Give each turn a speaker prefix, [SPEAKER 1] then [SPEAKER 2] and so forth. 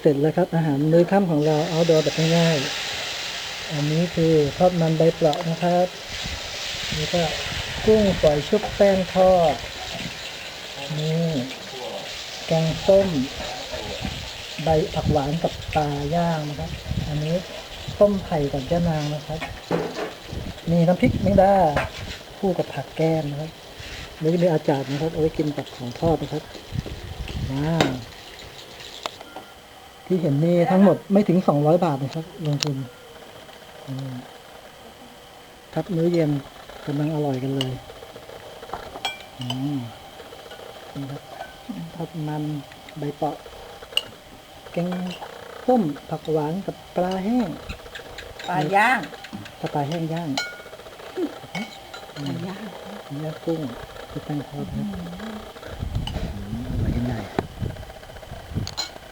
[SPEAKER 1] เสร็จแล้วครับอาหารมื้อค่ำของเราเอาดอแบบง่ายๆอันนี้คือทอดมันใบเปรานะครับนี่ก็กุ้งฝอยชุบแป้งทอดนี่แกงส้ม ใบผักหวานกับปลาย่างนะครับ อันนี้ต้มไผ่กับย่านางนะครับมีน้ำพริกแมงดาคู่กับผักแก้มนะครับนี่มีอาจารย์นะครับเอาไว้กินกับของทอดนะครับว้าว ที่เห็นนี่ทั้งหมดไม่ถึงสองร้อยบาทนะครับ ลงทุนอืมครับมื้อเย็นกำลังอร่อยกันเลยอืมนี่ครับทอดมันใบเปาะแกงส้มผักหวานกับปลาแห้ง
[SPEAKER 2] ปลาย่าง
[SPEAKER 1] ปลาแห้งย่าง
[SPEAKER 2] ปลาย่าง
[SPEAKER 1] เนื้อกุ้งที่ตั้งทอดนะ